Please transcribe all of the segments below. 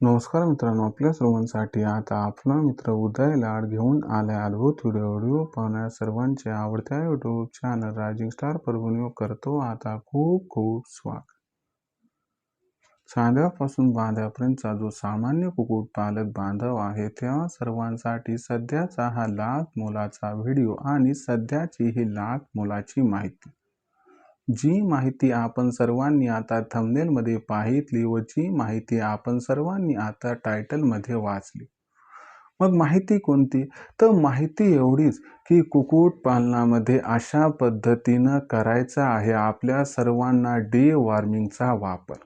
नमस्कार मित्रांनो आपल्या सर्वांसाठी आता आपला मित्र उदय लाड घेऊन आलाय अद्भुत व्हिडिओ व्हिडिओ पाहण्या सर्वांच्या आवडत्या YouTube channel rising star Parbhani करतो. आता खूप खूप स्वागत. चांद्यापासून बांध्यापर्यंतचा जो सामान्य कुक्कुटपालक बांधव आहे त्या सर्वांसाठी सध्याचा हा लाख मोलाचा व्हिडिओ आणि सध्याची ही लाख मोलाची माहिती. जी माहिती आपण सर्वांनी आता थंबनेलमध्ये पाहितली व जी माहिती आपण सर्वांनी आता टायटलमध्ये वाचली. मग माहिती कोणती? तर माहिती एवढीच की कुक्कुटपालनामध्ये अशा पद्धतीनं करायचा आहे आपल्या सर्वांना डी वॉर्मिंगचा वापर.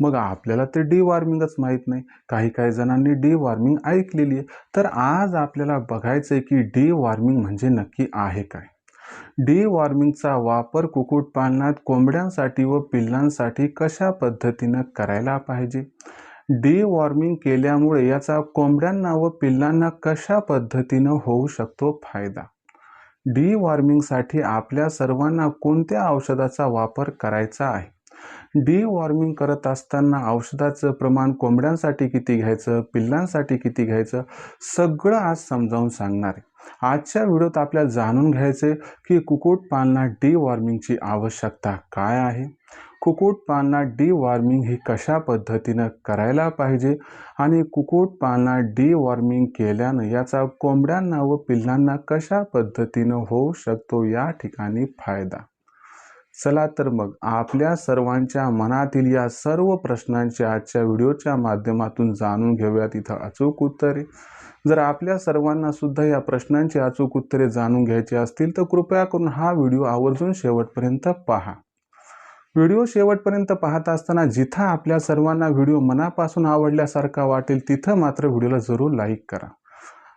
मग आपल्याला ते डी वॉर्मिंगच माहीत नाही. काही काही जणांनी डी वॉर्मिंग ऐकलेली आहे. तर आज आपल्याला बघायचं आहे की डी वॉर्मिंग म्हणजे नक्की आहे काय? डी वॉर्मिंगचा वापर कुक्कुटपालनात कोंबड्यांसाठी व पिल्लांसाठी कशा पद्धतीनं करायला पाहिजे? डी वॉर्मिंग केल्यामुळे याचा कोंबड्यांना व पिल्लांना कशा पद्धतीनं होऊ शकतो फायदा? डी वॉर्मिंगसाठी आपल्या सर्वांना कोणत्या औषधाचा वापर करायचा आहे? डी वॉर्मिंग करत असताना औषधाचं प्रमाण कोंबड्यांसाठी किती घ्यायचं पिल्लांसाठी किती घ्यायचं सगळं आज समजावून सांगणार आहे. आजच्या व्हिडिओत आपल्याला जाणून घ्यायचे की कुक्कुटपालनात डी वॉर्मिंगची आवश्यकता काय आहे? कुक्कुटपालनात डी वॉर्मिंग ही कशा पद्धतीनं करायला पाहिजे? आणि कुक्कुटपालनात डी वॉर्मिंग केल्यानं याचा कोंबड्यांना व पिल्लांना कशा पद्धतीनं होऊ शकतो या ठिकाणी फायदा? चला तर मग आपल्या सर्वांच्या मनातील या सर्व प्रश्नांचे आजच्या व्हिडिओच्या माध्यमातून जाणून घेऊयात. इथं अचूक उत्तरे. जर आपल्या सर्वांना सुद्धा या प्रश्नांची अचूक उत्तरे जाणून घ्यायची असतील तर कृपया करून हा व्हिडिओ आवर्जून शेवटपर्यंत पहा. व्हिडिओ शेवटपर्यंत पाहत असताना जिथं आपल्या सर्वांना व्हिडिओ मनापासून आवडल्यासारखा वाटेल तिथं मात्र व्हिडिओला जरूर लाईक करा.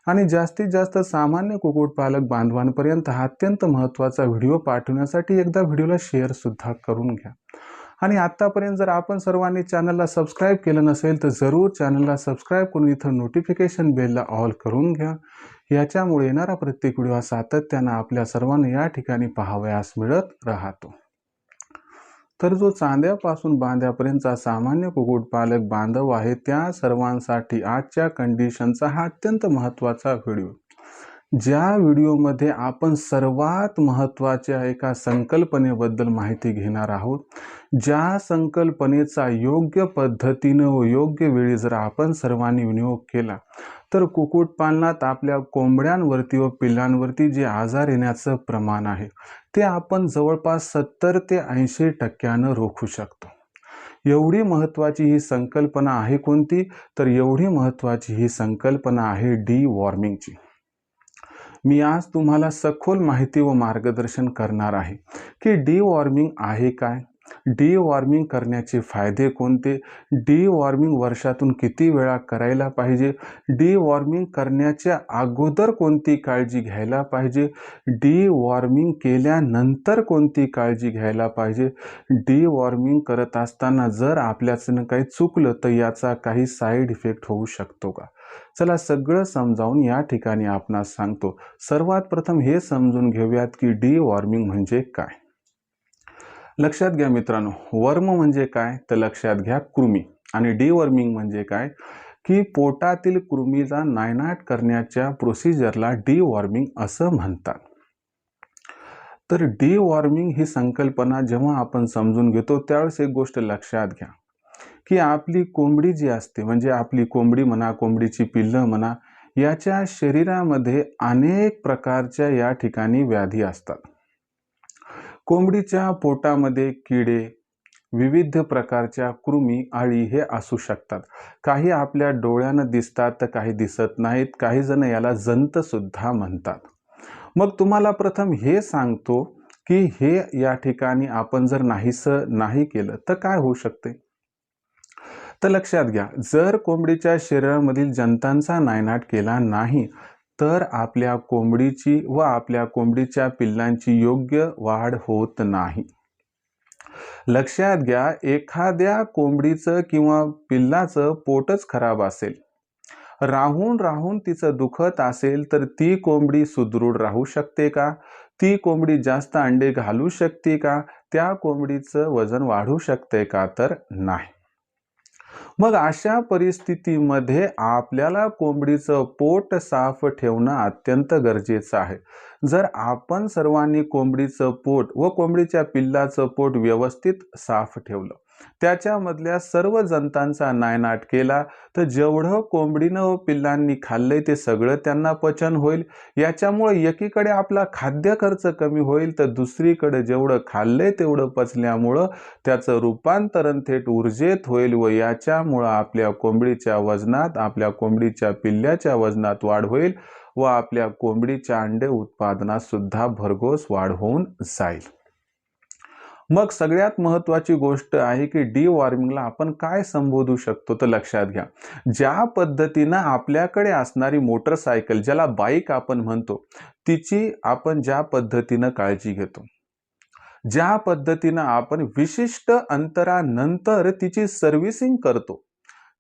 आणि जास्तीत जास्त सामान्य कुक्कुटपालक बांधवांपर्यंत हा अत्यंत महत्त्वाचा व्हिडिओ पाठवण्यासाठी एकदा व्हिडिओला शेअरसुद्धा करून घ्या. आणि आत्तापर्यंत जर आपण सर्वांनी चॅनलला सबस्क्राईब केलं नसेल तर जरूर चॅनलला सबस्क्राईब करून इथं नोटिफिकेशन बेलला ऑल करून घ्या. याच्यामुळे येणारा प्रत्येक व्हिडिओ हा सातत्यानं आपल्या सर्वांना या ठिकाणी पाहावयास मिळत राहतो. तर जो चांद्यापासून बांध्यापर्यंतचा सामान्य कुक्कुटपालक बांधव आहे त्या सर्वांसाठी आजच्या कंडिशनचा हा अत्यंत महत्त्वाचा व्हिडिओ. ज्या व्हिडिओमध्ये आपण सर्वात महत्त्वाच्या एका संकल्पनेबद्दल माहिती घेणार आहोत ज्या संकल्पनेचा योग्य पद्धतीनं व योग्य वेळी जर आपण सर्वांनी विनियोग केला तर कुक्कुटपालनात आपल्या कोंबड्यांवरती व पिल्लांवरती जे आजार येण्याचं प्रमाण आहे ते आपण जवळपास सत्तर ते ऐंशी टक्क्यानं रोखू शकतो. एवढी महत्त्वाची ही संकल्पना आहे कोणती? तर एवढी महत्त्वाची ही संकल्पना आहे डी वॉर्मिंगची. मी आज तुम्हाला सखोल माहिती व मार्गदर्शन करणार आहे. की डी वॉर्मिंग आहे काय? डी वॉर्मिंग करण्याचे फायदे कोणते? डी वॉर्मिंग वर्षातून किती वेळा करायला पाहिजे? डी वॉर्मिंग करण्याच्या अगोदर कोणती काळजी घ्यायला पाहिजे? डी वॉर्मिंग केल्यानंतर कोणती काळजी घ्यायला पाहिजे? डी वॉर्मिंग करत असताना जर आपल्याचं काही चुकलं तर याचा काही साईड इफेक्ट होऊ शकतो का? चला सगळं समजावून या ठिकाणी आपणास सांगतो. सर्वात प्रथम हे समजून घेऊयात की डी वॉर्मिंग म्हणजे काय? लक्षात घ्या मित्रांनो वर्म म्हणजे काय? तर लक्षात घ्या कृमी. आणि डी वॉर्मिंग म्हणजे काय? की पोटातील कृमीचा नायनाट करण्याच्या प्रोसिजरला डी वॉर्मिंग असं म्हणतात. तर डी वॉर्मिंग ही संकल्पना जेव्हा आपण समजून घेतो त्यावेळेस एक गोष्ट लक्षात घ्या. की आपली कोंबडी जी असते म्हणजे आपली कोंबडी म्हणा कोंबडीची पिल्लं म्हणा याच्या शरीरामध्ये अनेक प्रकारच्या या ठिकाणी व्याधी असतात. कोंबडीच्या पोटामध्ये किडे विविध प्रकारच्या कृमी आळी हे असू शकतात. काही आपल्या डोळ्यानं दिसतात तर काही दिसत नाहीत. काही जण याला जंत सुद्धा म्हणतात. मग तुम्हाला प्रथम हे सांगतो की हे या ठिकाणी आपण जर नाहीसं नाही केलं तर काय होऊ शकते? तर लक्षात घ्या जर कोंबडीच्या शरीरामधील जंतांचा नायनाट केला नाही तर आपल्या कोंबडीची व आपल्या कोंबडीच्या पिल्लांची योग्य वाढ होत नाही. लक्षात घ्या एखाद्या कोंबडीचं किंवा पिल्लाचं पोटच खराब असेल. राहून राहून तिचं दुखत असेल तर ती कोंबडी सुदृढ राहू शकते का? ती कोंबडी जास्त अंडे घालू शकते का? त्या कोंबडीचं वजन वाढू शकते का? तर नाही. मग अशा परिस्थितीमध्ये आपल्याला कोंबडीचं पोट साफ ठेवणं अत्यंत गरजेचं आहे. जर आपण सर्वांनी कोंबडीचं पोट व कोंबडीच्या पिल्लाचं पोट व्यवस्थित साफ ठेवलं त्याच्यामधल्या सर्व जंतांचा नायनाट केला. तर जेवढं कोंबडीनं व पिल्लांनी खाल्लंय ते सगळं त्यांना पचन होईल. याच्यामुळे एकीकडे आपला खाद्य खर्च कमी होईल तर दुसरीकडे जेवढं खाल्लंय तेवढं पचल्यामुळं त्याचं रूपांतरण थेट ऊर्जेत होईल व याच्यामुळं आपल्या कोंबडीच्या वजनात आपल्या कोंबडीच्या पिल्ल्याच्या वजनात वाढ होईल व आपल्या कोंबडीच्या अंडे उत्पादनात सुद्धा भरघोस वाढ होऊन जाईल. मग सगळ्यात महत्वाची गोष्ट आहे की डी वॉर्मिंगला आपण काय संबोधू शकतो तर लक्षात घ्या. ज्या पद्धतीनं आपल्याकडे असणारी मोटरसायकल ज्याला बाईक आपण म्हणतो तिची आपण ज्या पद्धतीनं काळजी घेतो ज्या पद्धतीनं आपण विशिष्ट अंतरानंतर तिची सर्व्हिसिंग करतो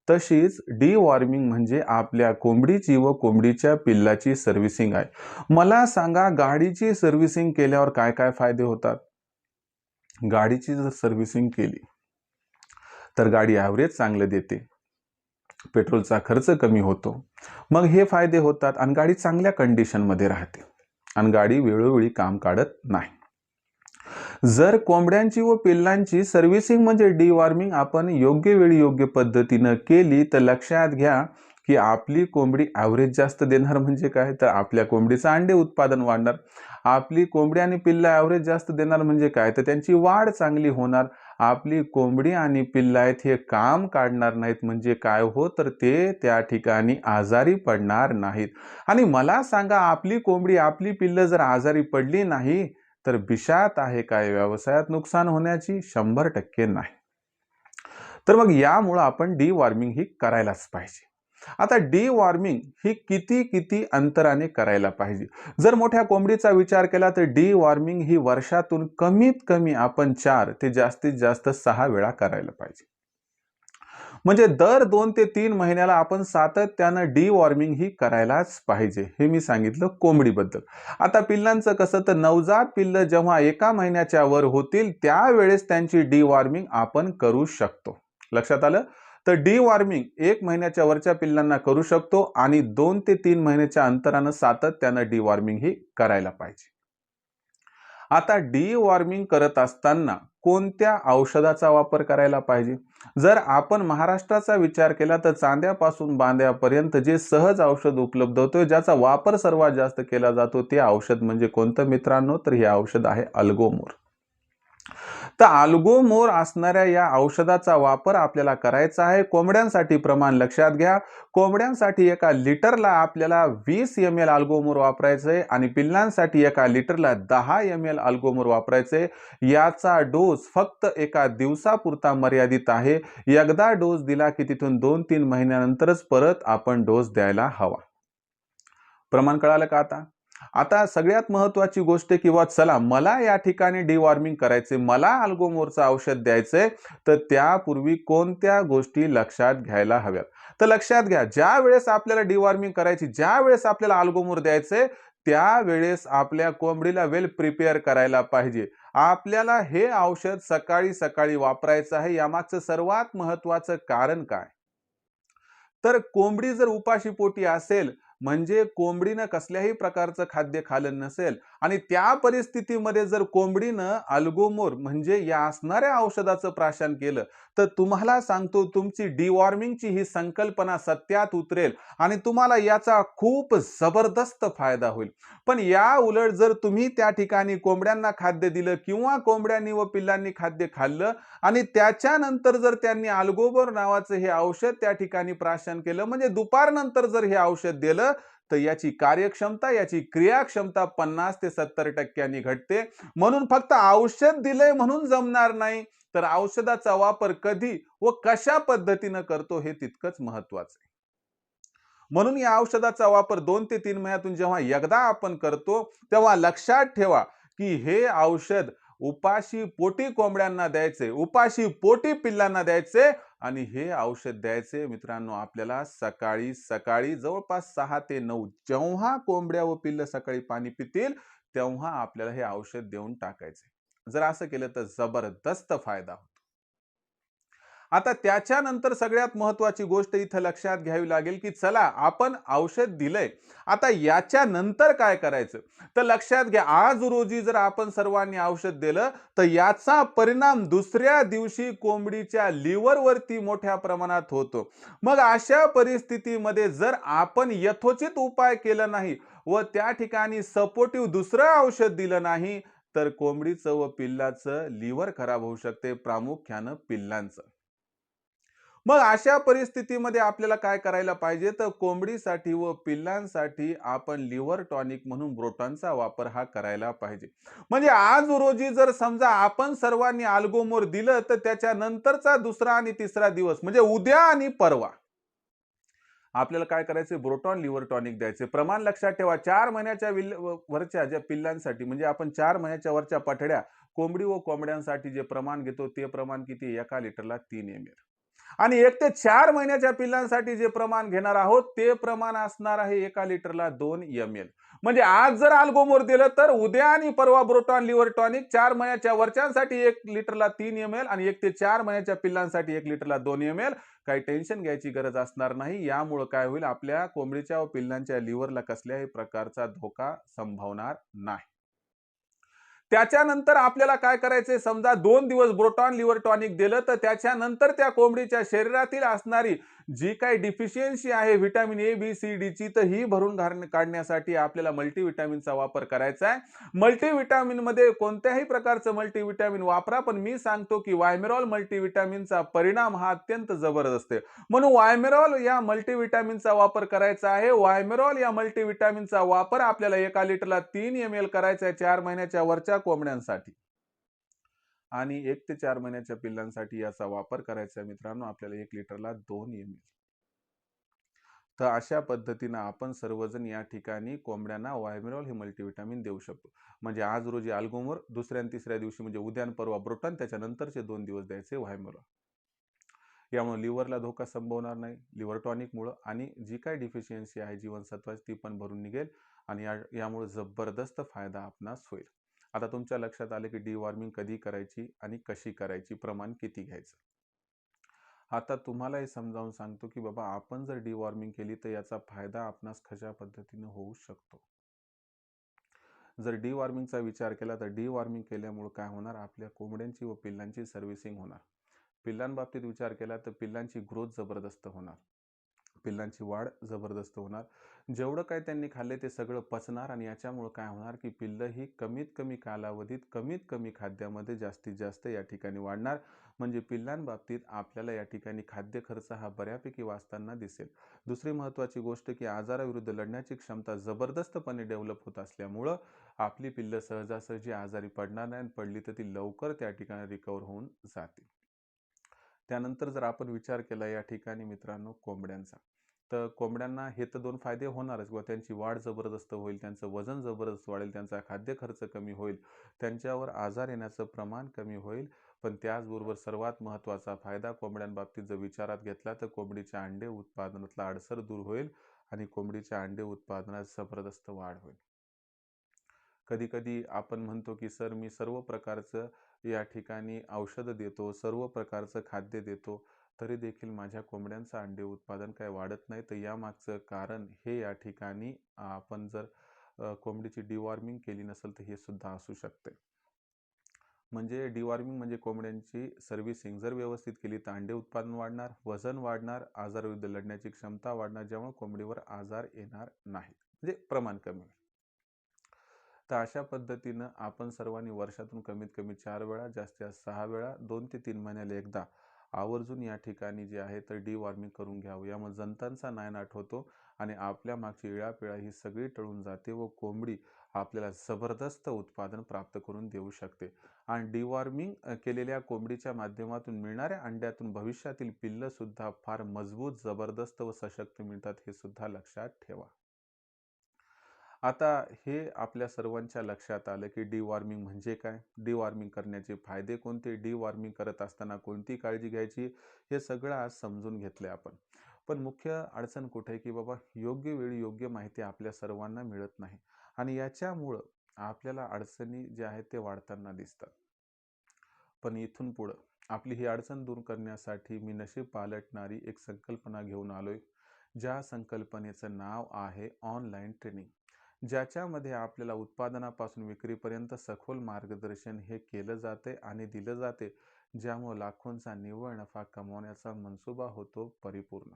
तशीच डी वॉर्मिंग म्हणजे आपल्या कोंबडीची व कोंबडीच्या पिल्लाची सर्व्हिसिंग आहे. मला सांगा गाडीची सर्व्हिसिंग केल्यावर काय काय फायदे होतात? गाडीची जर सर्व्हिसिंग केली तर गाडी ॲव्हरेज चांगलं देते. पेट्रोलचा खर्च कमी होतो. मग हे फायदे होतात आणि गाडी चांगल्या कंडिशनमध्ये राहते. आणि गाडी वेळोवेळी काम काढत नाही. जर कोंबड्यांची व पिल्लांची सर्व्हिसिंग म्हणजे डिवॉर्मिंग आपण योग्य वेळी योग्य पद्धतीनं केली तर लक्षात घ्या की आपली कोंबडी ॲव्हरेज जास्त देणार म्हणजे काय? तर आपल्या कोंबडीचं अंडे उत्पादन वाढणार. आपली कोंबडी आणि पिल्ला ॲव्हरेज जास्त देणार म्हणजे काय? तर त्यांची वाढ चांगली होणार. आपली कोंबडी आणि पिल्ला आहेत हे काम काढणार नाहीत म्हणजे काय हो? तर ते त्या ठिकाणी आजारी पडणार नाहीत. आणि मला सांगा आपली कोंबडी आपली पिल्लं जर आजारी पडली नाही तर बिशात आहे काय व्यवसायात नुकसान होण्याची? शंभर टक्के नाही. तर मग यामुळं आपण डी वॉर्मिंग ही करायलाच पाहिजे. आता डी वॉर्मिंग ही किती किती अंतराने करायला पाहिजे? जर मोठ्या कोंबडीचा विचार केला तर डी वॉर्मिंग ही वर्षातून कमीत कमी आपण चार ते जास्तीत जास्त सहा वेळा करायला पाहिजे. म्हणजे दर दोन ते तीन महिन्याला आपण सातत्यानं डी वॉर्मिंग ही करायलाच पाहिजे हे मी सांगितलं कोंबडीबद्दल. आता पिल्लांचं कसं तर नवजात पिल्ल जेव्हा एका महिन्याच्या वर होतील त्यावेळेस त्यांची डी वॉर्मिंग आपण करू शकतो. लक्षात आलं? तर डी वॉर्मिंग एक महिन्याच्या वरच्या पिल्लांना करू शकतो आणि दोन ते तीन महिन्याच्या अंतरानं सातत्यानं डी वॉर्मिंग ही करायला पाहिजे. आता डी वॉर्मिंग करत असताना कोणत्या औषधाचा वापर करायला पाहिजे? जर आपण महाराष्ट्राचा विचार केला तर चांद्यापासून बांद्यापर्यंत जे सहज औषध उपलब्ध होतं ज्याचा वापर सर्वात जास्त केला जातो ते औषध म्हणजे कोणतं मित्रांनो? तर हे औषध आहे अल्गोमोर. तर आल्गोमोर असणाऱ्या या औषधाचा वापर आपल्याला करायचा आहे. कोंबड्यांसाठी प्रमाण लक्षात घ्या. कोंबड्यांसाठी एका लिटरला आपल्याला वीस एम एल अल्गोमोर वापरायचं आहे आणि पिल्लांसाठी एका लिटरला दहा एम एल अल्गोमोर वापरायचं आहे याचा डोस फक्त एका दिवसापुरता मर्यादित आहे. एकदा डोस दिला की तिथून दोन तीन महिन्यानंतरच परत आपण डोस द्यायला हवा. प्रमाण कळालं का आता? आता सगळ्यात महत्वाची गोष्ट किंवा चला मला या ठिकाणी डिवॉर्मिंग करायचे मला अल्गोमोरचं औषध द्यायचंय तर त्यापूर्वी कोणत्या गोष्टी लक्षात घ्यायला हव्यात? तर लक्षात घ्या ज्या वेळेस आपल्याला डिवॉर्मिंग करायची ज्या वेळेस आपल्याला अल्गोमोर द्यायचंय त्यावेळेस आपल्या कोंबडीला वेल प्रिपेअर करायला पाहिजे. आपल्याला हे औषध सकाळी सकाळी वापरायचं आहे यामागचं सर्वात महत्वाचं कारण काय? तर कोंबडी जर उपाशी पोटी असेल म्हणजे कोंबडीनं कसल्याही प्रकारचं खाद्य खाल्लं नसेल आणि त्या परिस्थितीमध्ये जर कोंबडीनं अल्गोमोर म्हणजे या असणाऱ्या औषधाचं प्राशन केलं तर तुम्हाला सांगतो तुमची डिवॉर्मिंगची ही संकल्पना सत्यात उतरेल आणि तुम्हाला याचा खूप जबरदस्त फायदा होईल. पण या उलट जर तुम्ही त्या ठिकाणी कोंबड्यांना खाद्य दिलं किंवा कोंबड्यांनी व पिल्लांनी खाद्य खाल्लं आणि त्याच्यानंतर जर त्यांनी अल्गोबर नावाचं हे औषध त्या ठिकाणी प्राशन केलं म्हणजे दुपारनंतर जर हे औषध दिलं तर याची कार्यक्षमता याची क्रियाक्षमता पन्नास ते सत्तर टक्क्यांनी घटते. म्हणून फक्त औषध दिलंय म्हणून जमणार नाही. तर औषधाचा वापर कधी व कशा पद्धतीनं करतो हे तितकंच महत्वाचं आहे. म्हणून या औषधाचा वापर दोन ते तीन महिन्यातून जेव्हा एकदा आपण करतो तेव्हा लक्षात ठेवा की हे औषध उपाशी पोटी कोंबड्यांना द्यायचे उपाशी पोटी पिल्लांना द्यायचे आणि हे औषध द्यायचे मित्रांनो आपल्याला सकाळी सकाळी जवळपास सहा ते नऊ जेव्हा कोंबड्या व पिल्ल सकाळी पाणी पितील तेव्हा आपल्याला हे औषध देऊन टाकायचे. जर असं केलं तर जबरदस्त फायदा होतो. आता त्याच्यानंतर सगळ्यात महत्त्वाची गोष्ट इथं लक्षात घ्यावी लागेल की चला आपण औषध दिलंय. आता याच्यानंतर काय करायचं? तर लक्षात घ्या आज रोजी जर आपण सर्वांनी औषध दिलं तर याचा परिणाम दुसऱ्या दिवशी कोंबडीच्या लिव्हरवरती मोठ्या प्रमाणात होतो. मग अशा परिस्थितीमध्ये जर आपण यथोचित उपाय केला नाही व त्या ठिकाणी सपोर्टिव्ह दुसरं औषध दिलं नाही तर कोंबडीचं व पिल्लाचं लिव्हर खराब होऊ शकते प्रामुख्यानं पिल्लांचं. मग अशा परिस्थितीमध्ये आपल्याला काय करायला पाहिजे? तर कोंबडीसाठी व पिल्लांसाठी आपण लिव्हर टॉनिक म्हणून ब्रोटॉनचा वापर हा करायला पाहिजे. म्हणजे आज रोजी जर समजा आपण सर्वांनी आल्गोमोर दिलं तर त्याच्यानंतरचा दुसरा आणि तिसरा दिवस म्हणजे उद्या आणि परवा. आपल्याला काय करायचे ब्रोटॉन लिव्हर टॉनिक द्यायचे प्रमाण लक्षात ठेवा चार महिन्याच्या विल वरच्या ज्या पिल्लांसाठी म्हणजे आपण चार महिन्याच्या वरच्या पठड्या कोंबडी व कोंबड्यांसाठी जे प्रमाण घेतो ते प्रमाण किती? एका लिटरला तीन एम एल आणि एक ते चार महिन्याच्या पिल्लांसाठी जे प्रमाण घेणार आहोत ते प्रमाण असणार आहे एका लिटरला दोन एम एल म्हणजे आज जर आल्गोमोर दिलं तर उद्या आणि परवा ब्रोटॉन लिव्हर टॉनिक चार महिन्याच्या वरच्यांसाठी एक लिटरला तीन एम एल आणि एक ते चार महिन्याच्या पिल्लांसाठी एक लिटरला दोन एम एल काही टेन्शन घ्यायची गरज असणार नाही. यामुळे काय होईल? आपल्या कोंबडीच्या व पिल्लांच्या लिव्हरला कसल्याही प्रकारचा धोका संभवणार नाही. त्याच्यानंतर आपल्याला काय करायचंय? समजा दोन दिवस ब्रोटॉन लिव्हर टॉनिक दिलं तर त्याच्यानंतर त्या कोंबडीच्या शरीरातील असणारी जी काही डिफिशियन्सी आहे vitamin A B C D ची तर ही भरून काढण्यासाठी आपल्याला मल्टीव्हिटॅमिनचा वापर करायचा आहे. मल्टीव्हिटॅमिनमध्ये कोणत्याही प्रकारचं मल्टीव्हिटॅमिन वापरा पण मी सांगतो की वायमेरॉल मल्टीव्हिटॅमिनचा परिणाम हा अत्यंत जबरदस्त आहे. म्हणून वायमेरॉल या मल्टीव्हिटॅमिनचा वापर करायचा आहे. वायमेरॉल या मल्टीव्हिटॅमिनचा वापर आपल्याला एका लिटरला तीन एम एल करायचा आहे चार महिन्याच्या वरच्या कोंबड्यांसाठी. आणि एक ते चार महिन्याच्या पिल्लांसाठी याचा वापर करायचा मित्रांनो. आपल्याला एक लिटरला दोन एम एल. तर अशा पद्धतीनं आपण सर्वजण या ठिकाणी कोंबड्यांना वायमिरॉल हे मल्टीव्हिटॅमिन देऊ शकतो. म्हणजे आज रोजी अल्गोमोर दुसऱ्या आणि तिसऱ्या दिवशी म्हणजे उद्यान परवा ब्रोटन त्याच्यानंतरचे दोन दिवस द्यायचे व्हायमिरॉल यामुळे लिव्हरला धोका संभवणार नाही. लिव्हर टॉनिकमुळं आणि जी काय डिफिशियन्सी आहे जीवनसत्वाची ती पण भरून निघेल आणि या यामुळे जबरदस्त फायदा आपणास होईल. आता तुमच्या लक्षात आले की डिवॉर्मिंग कधी करायची आणि कशी करायची? प्रमाण किती घ्यायचं? आता तुम्हाला हे समजावून सांगतो की बाबा आपण जर डिवॉर्मिंग केली तर याचा फायदा आपणास कशा पद्धतीने होऊ शकतो? जर डिवॉर्मिंगचा विचार केला तर डिवॉर्मिंग केल्यामुळे काय होणार? आपल्या कोंबड्यांची व पिल्लांची सर्व्हिसिंग होणार. पिल्लांबाबतीत विचार केला तर पिल्लांची ग्रोथ जबरदस्त होणार. पिल्लांची वाढ जबरदस्त होणार. जेवढं काय त्यांनी खाल्ले ते सगळं पचणार आणि याच्यामुळं काय होणार की पिल्लं ही कमीत कमी कालावधीत कमीत कमी खाद्यामध्ये जास्तीत जास्त या ठिकाणी वाढणार. म्हणजे पिल्लांबाबतीत आपल्याला या ठिकाणी खाद्य खर्च हा बऱ्यापैकी वाचताना दिसेल. दुसरी महत्त्वाची गोष्ट की आजाराविरुद्ध लढण्याची क्षमता जबरदस्तपणे डेव्हलप होत असल्यामुळं आपली पिल्लं सहजासहजी आजारी पडणार नाही पडली तर ती लवकर त्या ठिकाणी रिकवर होऊन जातील. त्यानंतर जर आपण विचार केला या ठिकाणी मित्रांनो कोंबड्यांचा तर कोंबड्यांना हे तर दोन फायदे होणारच. किंवा त्यांची वाढ जबरदस्त होईल त्यांचं वजन जबरदस्त वाढेल त्यांचा खाद्य खर्च कमी होईल त्यांच्यावर आजार येण्याचं प्रमाण कमी होईल. पण त्याचबरोबर सर्वात महत्त्वाचा फायदा कोंबड्यांबाबतीत जर विचारात घेतला तर कोंबडीच्या अंडे उत्पादनातला अडसर दूर होईल आणि कोंबडीच्या अंडे उत्पादनात जबरदस्त वाढ होईल. कधी कधी आपण म्हणतो की सर मी सर्व प्रकारचं या ठिकाणी औषधं देतो सर्व प्रकारचं खाद्य देतो तरी देखील माझ्या कोंबड्यांचं अंडे उत्पादन काय वाढत नाही. तर यामागचं कारण हे या ठिकाणी आपण जर कोंबडीची डिवॉर्मिंग केली नसेल तर हे सुद्धा असू शकते. म्हणजे डिवॉर्मिंग म्हणजे कोंबड्यांची सर्व्हिसिंग जर व्यवस्थित केली तर अंडे उत्पादन वाढणार वजन वाढणार आजारविरुद्ध लढण्याची क्षमता वाढणार ज्यामुळे कोंबडीवर आजार येणार नाही म्हणजे प्रमाण कमी होईल. तर अशा पद्धतीनं आपण सर्वांनी वर्षातून कमीत कमी चार वेळा जास्तीत जास्त सहा वेळा दोन ते तीन महिन्याला एकदा आवर्जून या ठिकाणी जे आहे तर डिवॉर्मिंग करून घ्यावं. यामुळे जंतांचा नायनाट होतो आणि आपल्या मागची इळापिळा ही सगळी टळून जाते व कोंबडी आपल्याला जबरदस्त उत्पादन प्राप्त करून देऊ शकते. आणि डिवॉर्मिंग केलेल्या कोंबडीच्या माध्यमातून मिळणाऱ्या अंड्यातून भविष्यातील पिल्लंसुद्धा फार मजबूत जबरदस्त व सशक्त मिळतात हे सुद्धा लक्षात ठेवा. आता हे आपल्या सर्वांच्या लक्षात आलं की डिवॉर्मिंग म्हणजे काय? डिवॉर्मिंग करण्याचे फायदे कोणते? डिवॉर्मिंग करत असताना कोणती काळजी घ्यायची? हे सगळं आज समजून घेतलं आपण. पण मुख्य अडचण कुठे आहे की बाबा योग्य वेळी योग्य माहिती आपल्या सर्वांना मिळत नाही. आणि याच्यामुळं आपल्याला अडचणी ज्या आहेत ते वाढताना दिसतात. पण इथून पुढं आपली ही अडचण दूर करण्यासाठी मी नशीब पालटणारी एक संकल्पना घेऊन आलोय. ज्या संकल्पनेचं नाव आहे ऑनलाईन ट्रेनिंग ज्याच्यामध्ये आपल्याला उत्पादनापासून विक्रीपर्यंत सखोल मार्गदर्शन हे केलं जाते आणि दिलं जाते ज्यामुळे लाखोंचा निव्वळ नफा कमवण्याचा मनसुबा होतो परिपूर्ण.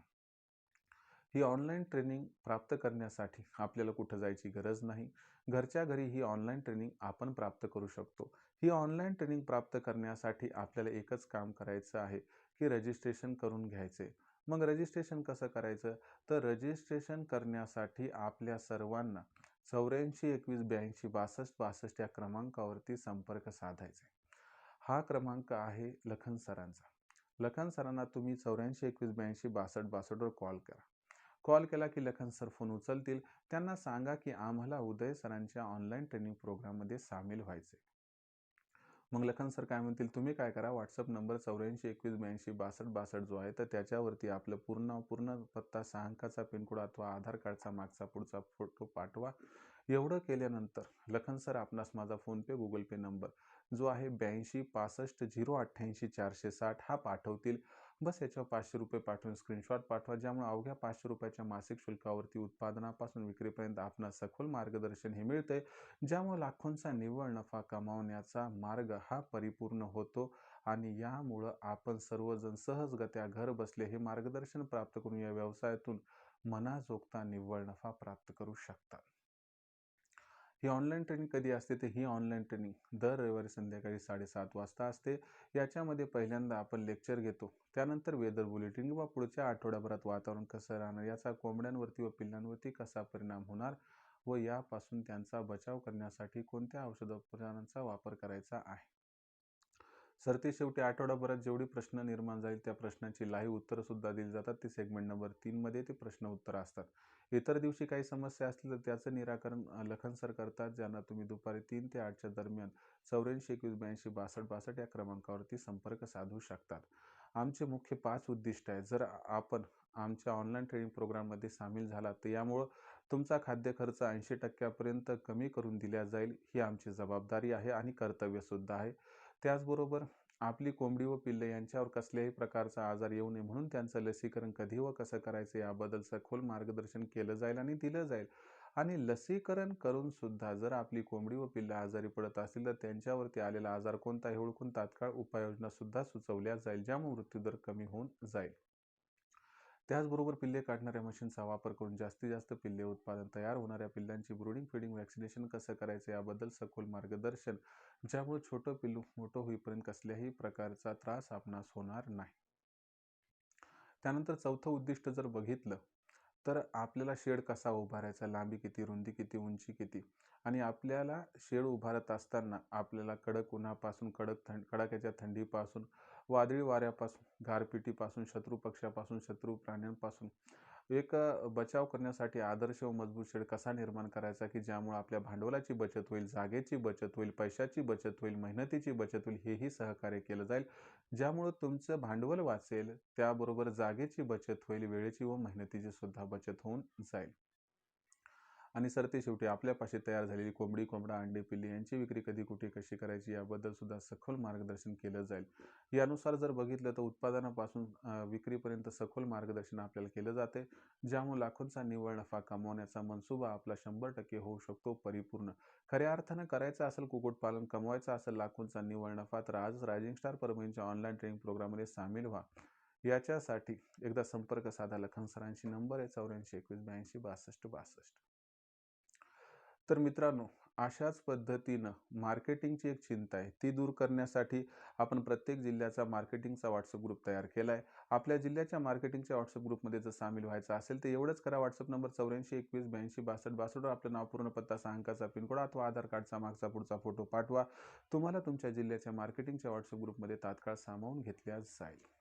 ही ऑनलाईन ट्रेनिंग प्राप्त करण्यासाठी आपल्याला कुठं जायची गरज नाही. घरच्या घरी ही ऑनलाईन ट्रेनिंग आपण प्राप्त करू शकतो. ही ऑनलाईन ट्रेनिंग प्राप्त करण्यासाठी आपल्याला एकच काम करायचं आहे की रजिस्ट्रेशन करून घ्यायचे. मग रजिस्ट्रेशन कसं करायचं? तर रजिस्ट्रेशन करण्यासाठी आपल्या सर्वांना चौऱ्याऐंशी एकवीस ब्याऐंशी बासष्ट बासष्ट या क्रमांकावरती संपर्क साधायचा हा क्रमांक आहे लखन सरांचा. लखन सरांना तुम्ही चौऱ्याऐंशी एकवीस ब्याऐंशी बासष्ट बासष्टवर कॉल करा. कॉल केला की लखन सर फोन उचलतील. त्यांना सांगा की आम्हाला उदय सरांच्या ऑनलाईन ट्रेनिंग प्रोग्राममध्ये सामील व्हायचे मग लखन सर काय म्हणतील तुम्ही काय करा व्हॉट्सअप नंबर चौऱ्याऐंशी एकवीस ब्याऐंशी बासष्ट बासष्ट जो आहे तर त्याच्यावरती आपलं पूर्ण पूर्ण पत्ता सहा अंकाचा पिनकोड अथवा आधार कार्डचा मागचा पुढचा फोटो पाठवा. एवढं केल्यानंतर लखन सर आपणास माझा फोनपे गुगल पे नंबर जो आहे ब्याऐंशी पासष्ट झिरो अठ्ठ्याऐंशी चारशे साठ हा पाठवतील. बस याच्यावर पाचशे रुपये पाठवून स्क्रीनशॉट पाठवा ज्यामुळे अवघ्या पाचशे रुपयाच्या मासिक शुल्कावरती उत्पादनापासून विक्रीपर्यंत आपणास सखोल मार्गदर्शन हे मिळते ज्यामुळे लाखोंचा निव्वळ नफा कमावण्याचा मार्ग हा परिपूर्ण होतो आणि यामुळं आपण सर्वजण सहजगत्या घर बसले हे मार्गदर्शन प्राप्त करून या व्यवसायातून मनाजोगता निव्वळ नफा प्राप्त करू शकतात ही ऑनलाईन ट्रेनिंग कधी असते? तर ही ऑनलाईन ट्रेनिंग दर रविवारी संध्याकाळी साडेसात वाजता असते. याच्यामध्ये पहिल्यांदा आपण लेक्चर घेतो. त्यानंतर वेदर बुलेटिन किंवा पुढच्या आठवड्याभरात वातावरण कसं राहणार? याचा कोंबड्यांवरती व पिल्लांवरती कसा परिणाम होणार? व यापासून त्यांचा बचाव करण्यासाठी कोणत्या औषधोपचारांचा वापर करायचा आहे? सरते शेवटी आठवडाभरात जेवढी प्रश्न निर्माण जाईल त्या प्रश्नाची लाईव्ह उत्तरंसुद्धा दिली जातात. ते सेगमेंट नंबर तीनमध्ये ते प्रश्न उत्तर असतात. इतर दिवशी काही समस्या असतील तर त्याचं निराकरण लखन सर करतात ज्यांना तुम्ही दुपारी तीन ते आठच्या दरम्यान चौऱ्याऐंशी एकवीस ब्याऐंशी बासष्ट बासष्ट या क्रमांकावरती संपर्क साधू शकतात. आमचे मुख्य पाच उद्दिष्ट आहे जर आपण आमच्या ऑनलाईन ट्रेनिंग प्रोग्राममध्ये सामील झाला तर यामुळं तुमचा खाद्य खर्च ऐंशी टक्क्यापर्यंत कमी करून दिला जाईल ही आमची जबाबदारी आहे आणि कर्तव्यसुद्धा आहे. त्याचबरोबर आपली कोंबडी व पिल्ले यांच्यावर कसल्याही प्रकारचा आजार येऊ नये म्हणून त्यांचं लसीकरण कधी व कसं करायचं याबद्दल सखोल मार्गदर्शन केलं जाईल आणि दिलं जाईल. आणि लसीकरण करून सुद्धा जर आपली कोंबडी व पिल्लं आजारी पडत असतील तर त्यांच्यावरती आलेला आजार कोणता हे ओळखून तात्काळ उपाययोजना सुद्धा सुचवल्या जाईल ज्यामुळे मृत्यूदर कमी होऊन जाईल. त्याचबरोबर पिल्ले काढणाऱ्या मशीनचा वापर करून जास्तीत जास्त पिल्ले उत्पादन तयार होणाऱ्या पिल्लांची ब्रुडिंग फिडिंग वॅक्सिनेशन कसं करायचं याबद्दल सखोल मार्गदर्शन ज्यामुळे छोटं पिल्लू मोठं होईपर्यंत कसल्याही प्रकारचा त्रास आपणास होणार नाही. त्यानंतर चौथं उद्दिष्ट जर बघितलं तर आपल्याला शेड कसा उभारायचा लांबी किती रुंदी किती उंची किती आणि आपल्याला शेड उभारत असताना आपल्याला कडक उन्हापासून कडक थंड कडाक्याच्या थंडीपासून वादळी वाऱ्यापासून गारपिटीपासून शत्रू पक्षापासून शत्रू प्राण्यांपासून. एक बचाव करण्यासाठी आदर्श व मजबूत शेड कसा निर्माण करायचा की ज्यामुळे आपल्या भांडवलाची बचत होईल जागेची बचत होईल पैशाची बचत होईल मेहनतीची बचत होईल हेही सहकार्य केलं जाईल. ज्यामुळं तुमचं भांडवल वाचेल त्याबरोबर जागेची बचत होईल वेळेची व मेहनतीची सुद्धा बचत होऊन जाईल. आणि सरते शेवटी आपल्यापाशी तयार झालेली कोंबडी कोंबडा अंडे पिल्ली यांची विक्री कधी कुठे कशी करायची याबद्दल सुद्धा सखोल मार्गदर्शन केलं जाईल. यानुसार जर बघितलं तर उत्पादनापासून विक्रीपर्यंत सखोल मार्गदर्शन आपल्याला केलं जाते ज्यामुळे लाखोंचा निव्वळ नफा कमवण्याचा मनसुबा आपला शंभर टक्के होऊ शकतो परिपूर्ण. खऱ्या अर्थानं करायचं असेल कुक्कुटपालन कमवायचं असेल लाखोंचा निव्वळ नफा तर आज रायझिंग स्टार परभणीच्या ऑनलाईन ट्रेनिंग प्रोग्राममध्ये सामील व्हा. याच्यासाठी एकदा संपर्क साधा लखन सरांशी नंबर आहे चौऱ्याऐंशी एकवीस ब्याऐंशी बासष्ट बासष्ट. तर मित्रांनो अशाच पद्धतीनं मार्केटिंगची एक चिंता आहे. ती दूर करण्यासाठी आपण प्रत्येक जिल्ह्याचा मार्केटिंगचा व्हॉट्सअप ग्रुप तयार केला आहे आपल्या जिल्ह्याच्या मार्केटिंगच्या व्हॉट्सअप ग्रुपमध्ये जर सामील व्हायचं असेल तर एवढंच करा. व्हॉट्सअप नंबर चौऱ्याऐंशी एकवीस ब्याऐंशी बासष्ट बासष्टवर आपलं नाव पूर्ण पत्ता सहा पिनकोड अथवा आधार कार्डचा मागचा पुढचा फोटो पाठवा. तुम्हाला तुमच्या जिल्ह्याच्या मार्केटिंगच्या व्हॉट्सअप ग्रुपमध्ये तात्काळ सामावून घेतल्या जाईल.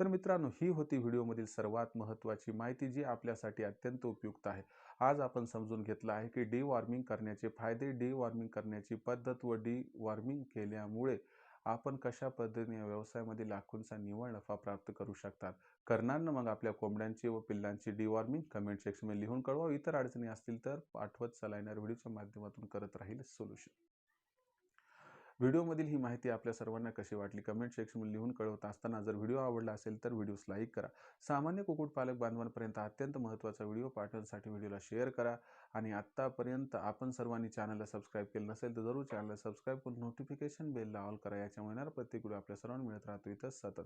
तर मित्रांनो ही होती व्हिडिओमधील सर्वात महत्त्वाची माहिती जी आपल्यासाठी अत्यंत उपयुक्त आहे. आज आपण समजून घेतलं आहे की डी वॉर्मिंग करण्याचे फायदे डी वॉर्मिंग करण्याची पद्धत व डी वॉर्मिंग केल्यामुळे आपण कशा पद्धतीने व्यवसायामध्ये लाखोंचा निव्वळ नफा प्राप्त करू शकतात? करणार ना मग आपल्या कोंबड्यांची व पिल्लांची डी वॉर्मिंग कमेंट सेक्शनमध्ये लिहून कळवा. इतर अडचणी असतील तर पाठवत चला येणार व्हिडिओच्या माध्यमातून करत राहील सोल्युशन व्हिडिओमधील ही माहिती आपल्या सर्वांना कशी वाटली? कमेंट सेक्शनमध्ये लिहून कळवत असताना जर व्हिडिओ आवडला असेल तर व्हिडिओस लाईक करा. सामान्य कुक्कुटपालक बांधवांपर्यंत अत्यंत महत्त्वाचा व्हिडिओ पाठवण्यासाठी व्हिडिओला शेअर करा. आणि आत्तापर्यंत आपण सर्वांनी चॅनलला सबस्क्राईब केलं नसेल तर जरूर चॅनलला सबस्क्राईब करून नोटिफिकेशन बेलला ऑल करा. याच्यामुळे येणार प्रत्येक व्हिडिओ आपल्या सर्वांना मिळत राहतो इथं सतत.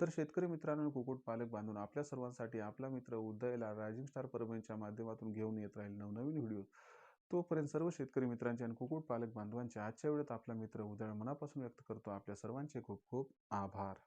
तर शेतकरी मित्रांनो कुक्कुटपालक बांधून आपल्या सर्वांसाठी आपला मित्र उदयला रायझिंग स्टार परभणीच्या माध्यमातून घेऊन येत राहील नवनवीन व्हिडिओ. तोपर्यंत सर्व शेतकरी मित्रांचे आणि कुक्कुटपालक बांधवांचे आजच्या वेळेत आपला मित्र उदळ मनापासून व्यक्त करतो. आपल्या सर्वांचे खूप खूप आभार.